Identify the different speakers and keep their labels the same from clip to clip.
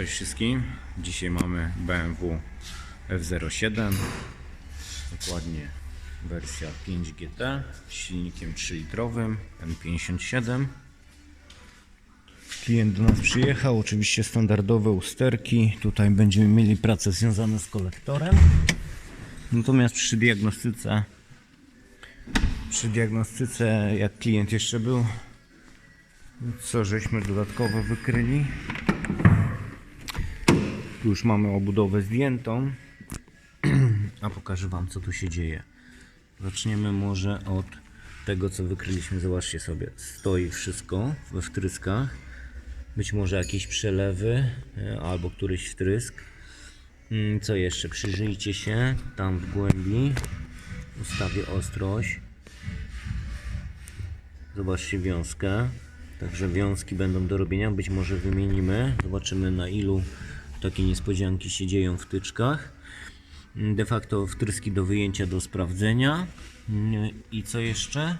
Speaker 1: Cześć wszystkim. Dzisiaj mamy BMW F07. Dokładnie wersja 5GT z silnikiem 3-litrowym M57. Klient do nas przyjechał, oczywiście standardowe usterki. Tutaj będziemy mieli pracę związane z kolektorem. Natomiast przy diagnostyce przy diagnostyce jak klient jeszcze był co żeśmy dodatkowo wykryli tu już mamy obudowę zdjętą. A pokażę wam co tu się dzieje. Zaczniemy może od tego co wykryliśmy. Zobaczcie sobie. Stoi wszystko we wtryskach. Być może jakieś przelewy e, albo któryś wtrysk. Mm, co jeszcze? Przyjrzyjcie się tam w głębi. Ustawię ostrość. Zobaczcie wiązkę. Także wiązki będą do robienia. Być może wymienimy. Zobaczymy na ilu takie niespodzianki się dzieją w tyczkach. De facto wtryski do wyjęcia do sprawdzenia. I co jeszcze?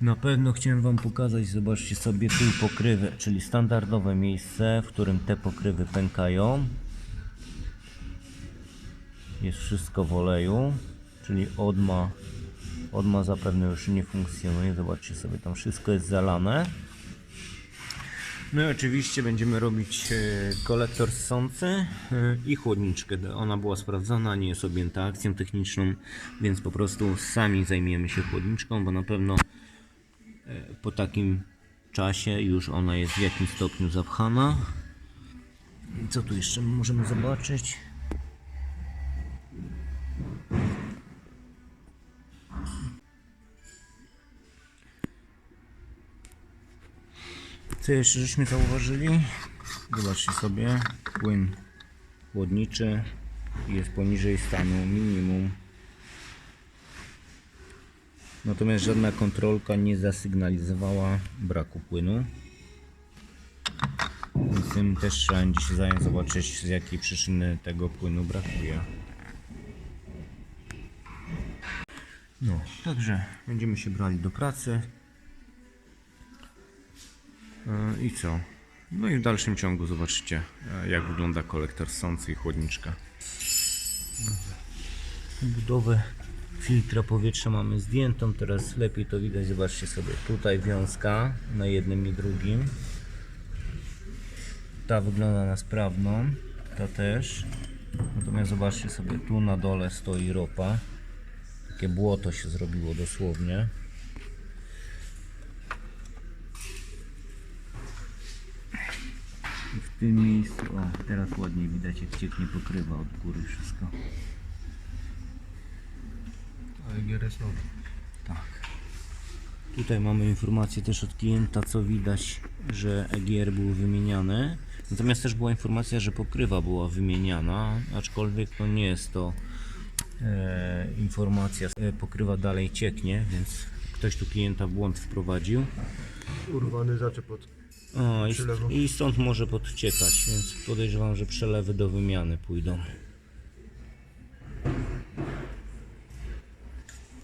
Speaker 1: Na pewno chciałem Wam pokazać, zobaczcie sobie tu pokrywę, czyli standardowe miejsce, w którym te pokrywy pękają. Jest wszystko w oleju, czyli odma Odma zapewne już nie funkcjonuje. Zobaczcie sobie, tam wszystko jest zalane. I oczywiście będziemy robić e, kolektor ssący e, i chłodniczkę. Ona była sprawdzona, nie jest objęta akcją techniczną, więc po prostu sami zajmiemy się chłodniczką, bo na pewno e, po takim czasie już ona jest w jakimś stopniu zapchana. Co tu jeszcze możemy zobaczyć? Co jeszcze żeśmy zauważyli? Zobaczcie sobie, płyn chłodniczy jest poniżej stanu minimum. Natomiast żadna kontrolka nie zasygnalizowała braku płynu. Więc tym też trzeba będzie się zająć, zobaczyć z jakiej przyczyny tego płynu brakuje. No, także będziemy się brali do pracy. I co? No i w dalszym ciągu zobaczycie, e, jak wygląda kolektor sący i chłodniczka. Budowę filtra powietrza mamy zdjętą, teraz lepiej to widać. Zobaczcie sobie, tutaj wiązka na jednym i drugim. Ta wygląda na sprawną, ta też. Natomiast zobaczcie sobie, tu na dole stoi ropa. Takie błoto się zrobiło dosłownie. I w tym miejscu, o teraz ładnie widać jak cieknie pokrywa od góry wszystko.
Speaker 2: Ale gier jest nowy.
Speaker 1: Tak. Tutaj mamy informację też od klienta, co widać, że EGR był wymieniany. Natomiast też była informacja, że pokrywa była wymieniana, aczkolwiek to nie jest to e, informacja. E, pokrywa dalej cieknie, więc ktoś tu klienta w błąd wprowadził.
Speaker 2: Urwany zaczep od
Speaker 1: O, i. I stąd może podciekać, więc podejrzewam, że przelewy do wymiany pójdą.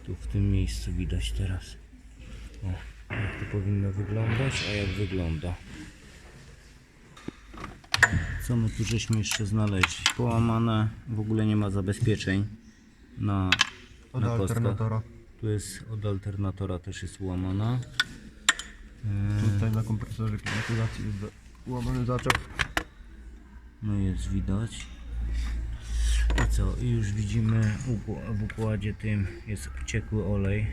Speaker 1: Tu w tym miejscu widać teraz. O, jak to powinno wyglądać, a jak wygląda. Co my tu żeśmy jeszcze znaleźli? Połamane, w ogóle nie ma zabezpieczeń na,
Speaker 2: od
Speaker 1: na kostkach.
Speaker 2: alternatora.
Speaker 1: Tu jest od alternatora też jest łamana.
Speaker 2: Tutaj na kompresorze klimatyzacji jest za- łamany zaczep.
Speaker 1: No jest widać. I co? I już widzimy w układzie tym jest ciekły olej.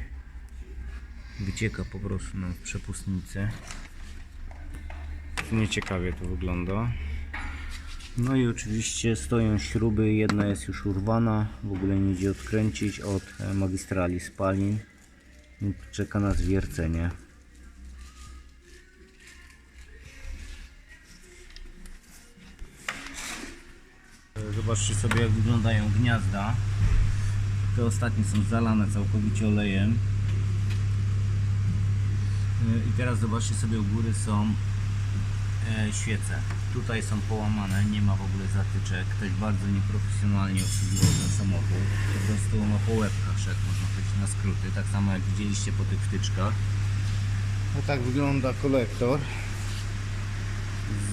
Speaker 1: Wycieka po prostu nam w przepustnicę. Nieciekawie to wygląda. No i oczywiście stoją śruby, jedna jest już urwana, w ogóle nie idzie odkręcić od e, magistrali spalin. Czeka na zwiercenie. Zobaczcie sobie jak wyglądają gniazda. Te ostatnie są zalane całkowicie olejem. Yy, I teraz zobaczcie sobie u góry są e, świece. Tutaj są połamane, nie ma w ogóle zatyczek. Ktoś bardzo nieprofesjonalnie obsługiwał ten samochód. Po prostu na po łebkach szedł, można powiedzieć na skróty. Tak samo jak widzieliście po tych wtyczkach. No tak wygląda kolektor.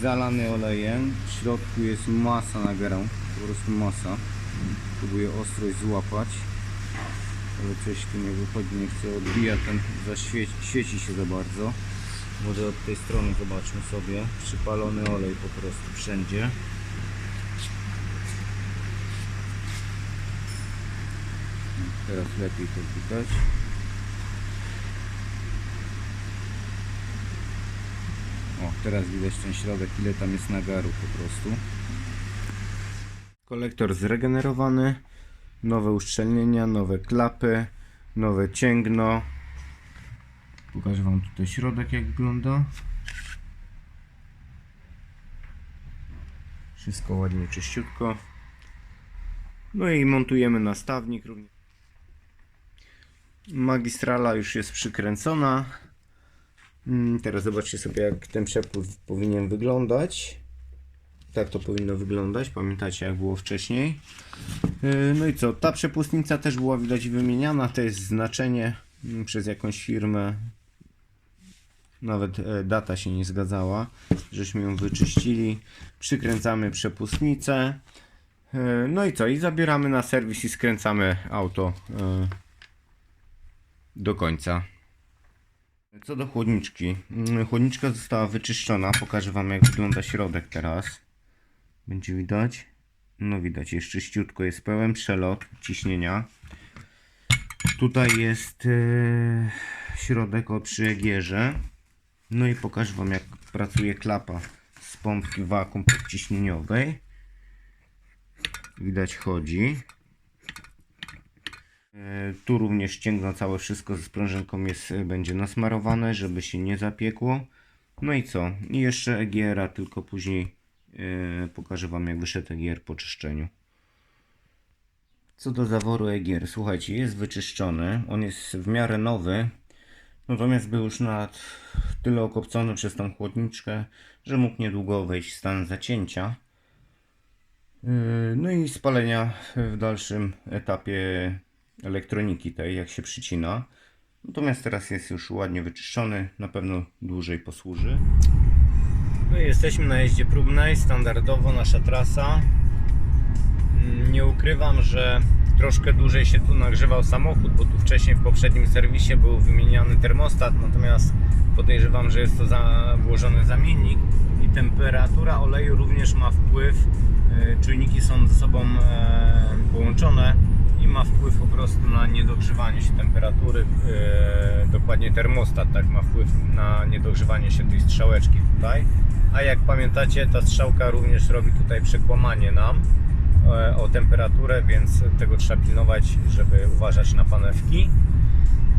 Speaker 1: zalany olejem. W środku jest masa nagerą, po prostu masa. Próbuję ostrość złapać, ale coś tu nie wychodzi, nie chce odbija ten, zaświeci, świeci się za bardzo. Może od tej strony zobaczmy sobie. Przypalony olej po prostu wszędzie. Teraz lepiej to widać. O, teraz widać ten środek, ile tam jest nagaru po prostu. Kolektor zregenerowany, nowe uszczelnienia, nowe klapy, nowe cięgno. Pokażę Wam tutaj środek jak wygląda. Wszystko ładnie, czyściutko. No i montujemy nastawnik. Magistrala już jest przykręcona. Mm, Teraz zobaczcie sobie jak ten przepływ powinien wyglądać. Tak to powinno wyglądać. Pamiętacie jak było wcześniej. Yy, No i co? Ta przepustnica też była widać wymieniana. To jest znaczenie mm, przez jakąś firmę. Nawet e, data się nie zgadzała. Żeśmy ją wyczyścili. Przykręcamy przepustnicę. Yy, No i co? I zabieramy na serwis i skręcamy auto yy, do końca. Co do chłodniczki. Mm, Chłodniczka została wyczyszczona. Pokażę Wam jak wygląda środek teraz. Będzie widać? No widać, jest czyściutko, jest pełen przelot ciśnienia. Tutaj jest e, środek o przyegierze. No i pokażę Wam jak pracuje klapa z pompki wakum podciśnieniowej. Widać chodzi. E, Tu również ścięgno całe wszystko ze sprężynką jest, e, będzie nasmarowane, żeby się nie zapiekło. No i co? I jeszcze EGR-a, tylko później pokażę Wam jak wyszedł EGR po czyszczeniu. Co do zaworu EGR, słuchajcie, jest wyczyszczony. On jest w miarę nowy, natomiast był już na tyle okopcony przez tą chłodniczkę, że mógł niedługo wejść w stan zacięcia. Yy, No i spalenia w dalszym etapie elektroniki tej, jak się przycina. Natomiast teraz jest już ładnie wyczyszczony, na pewno dłużej posłuży. No jesteśmy na jeździe próbnej, standardowo nasza trasa. Mm, Nie ukrywam, że troszkę dłużej się tu nagrzewał samochód, bo tu wcześniej w poprzednim serwisie był wymieniany termostat, natomiast podejrzewam, że jest to za, włożony zamiennik i temperatura oleju również ma wpływ. e, Czujniki są ze sobą e, połączone i ma wpływ po prostu na niedogrzewanie się temperatury. e, Dokładnie termostat tak ma wpływ na niedogrzewanie się tej strzałeczki tutaj. A jak pamiętacie, ta strzałka również robi tutaj przekłamanie nam e, o temperaturę, więc tego trzeba pilnować, żeby uważać na panewki.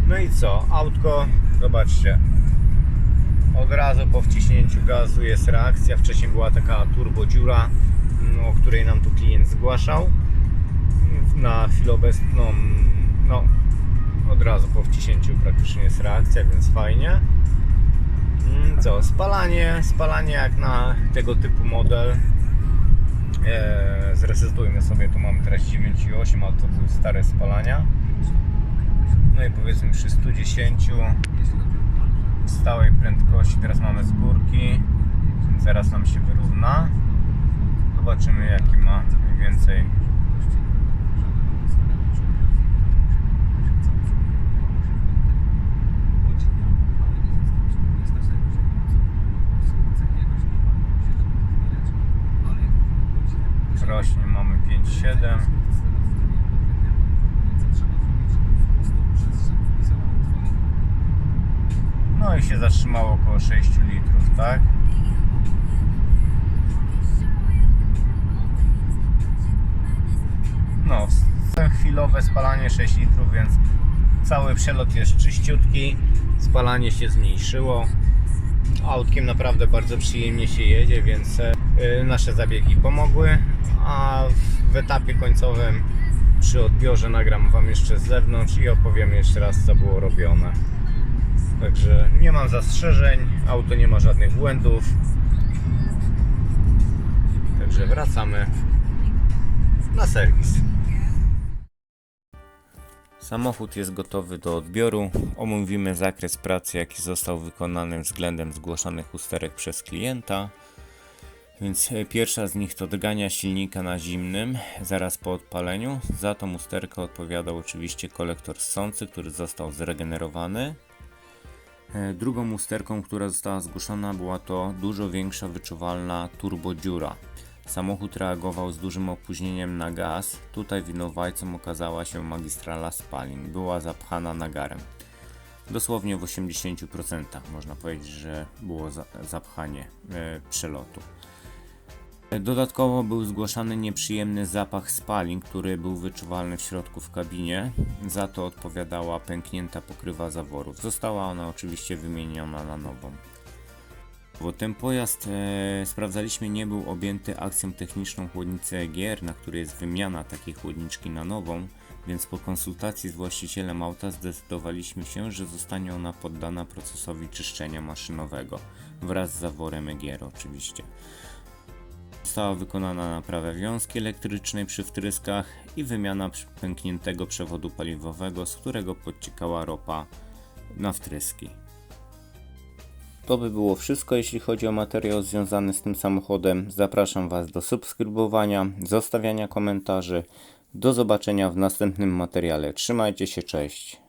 Speaker 1: No i co? Autko, zobaczcie. Od razu po wciśnięciu gazu jest reakcja. Wcześniej była taka turbo dziura, no, o której nam tu klient zgłaszał. Na chwilę obecną, no, od razu po wciśnięciu praktycznie jest reakcja, więc fajnie. Mm, Co? Spalanie, spalanie jak na tego typu model. Eee, zresetujmy sobie, tu mamy teraz 9,8, ale to były stare spalania. No i powiedzmy przy 110 stałej prędkości, teraz mamy z górki, zaraz nam się wyrówna. Zobaczymy jaki ma mniej więcej rośnie, mamy 5,7 No i się zatrzymało około 6 litrów, tak? No, chwilowe spalanie 6 litrów, więc cały przelot jest czyściutki, spalanie się zmniejszyło. Autkiem naprawdę bardzo przyjemnie się jedzie, więc e, nasze zabiegi pomogły, a w etapie końcowym przy odbiorze nagram Wam jeszcze z zewnątrz i opowiem jeszcze raz co było robione. Także nie mam zastrzeżeń, auto nie ma żadnych błędów. Także wracamy na serwis. Samochód jest gotowy do odbioru. Omówimy zakres pracy, jaki został wykonany względem zgłaszanych usterek przez klienta. Więc e, pierwsza z nich to drgania silnika na zimnym zaraz po odpaleniu. Za tą usterkę odpowiadał oczywiście kolektor ssący, który został zregenerowany. E, Drugą usterką, która została zgłoszona, była to dużo większa wyczuwalna turbodziura. Samochód reagował z dużym opóźnieniem na gaz. Tutaj winowajcą okazała się magistrala spalin. Była zapchana nagarem. Dosłownie w 80% można powiedzieć, że było za, zapchanie e, przelotu. Dodatkowo był zgłaszany nieprzyjemny zapach spalin, który był wyczuwalny w środku w kabinie. Za to odpowiadała pęknięta pokrywa zaworów. Została ona oczywiście wymieniona na nową. Bo ten pojazd e, sprawdzaliśmy nie był objęty akcją techniczną chłodnicy EGR, na której jest wymiana takiej chłodniczki na nową, więc po konsultacji z właścicielem auta zdecydowaliśmy się, że zostanie ona poddana procesowi czyszczenia maszynowego wraz z zaworem EGR oczywiście. Została wykonana naprawa wiązki elektrycznej przy wtryskach i wymiana pękniętego przewodu paliwowego, z którego podciekała ropa na wtryski. To by było wszystko, jeśli chodzi o materiał związany z tym samochodem. Zapraszam Was do subskrybowania, zostawiania komentarzy. Do zobaczenia w następnym materiale. Trzymajcie się, cześć.